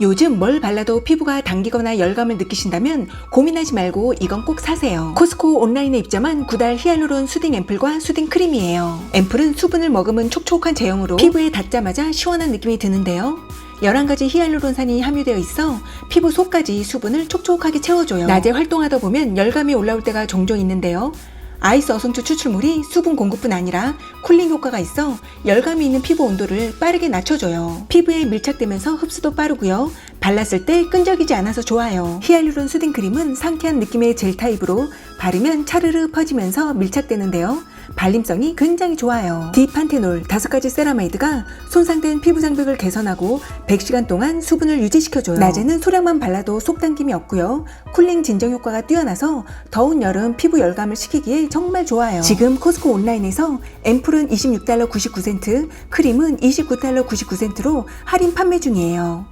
요즘 뭘 발라도 피부가 당기거나 열감을 느끼신다면 고민하지 말고 이건 꼭 사세요. 코스코 온라인에 입점한 구달 히알루론 수딩 앰플과 수딩 크림이에요. 앰플은 수분을 머금은 촉촉한 제형으로 피부에 닿자마자 시원한 느낌이 드는데요. 11가지 히알루론산이 함유되어 있어 피부 속까지 수분을 촉촉하게 채워줘요. 낮에 활동하다 보면 열감이 올라올 때가 종종 있는데요. 아이스 어성초 추출물이 수분 공급뿐 아니라 쿨링 효과가 있어 열감이 있는 피부 온도를 빠르게 낮춰줘요. 피부에 밀착되면서 흡수도 빠르고요. 발랐을 때 끈적이지 않아서 좋아요. 히알루론 수딩 크림은 상쾌한 느낌의 젤 타입으로 바르면 차르르 퍼지면서 밀착되는데요. 발림성이 굉장히 좋아요. 디판테놀 5가지 세라마이드가 손상된 피부 장벽을 개선하고 100시간 동안 수분을 유지시켜줘요. 낮에는 소량만 발라도 속당김이 없고요. 쿨링 진정 효과가 뛰어나서 더운 여름 피부 열감을 식히기에 정말 좋아요. 지금 코스코 온라인에서 앰플은 26달러 99센트, 크림은 29달러 99센트로 할인 판매 중이에요.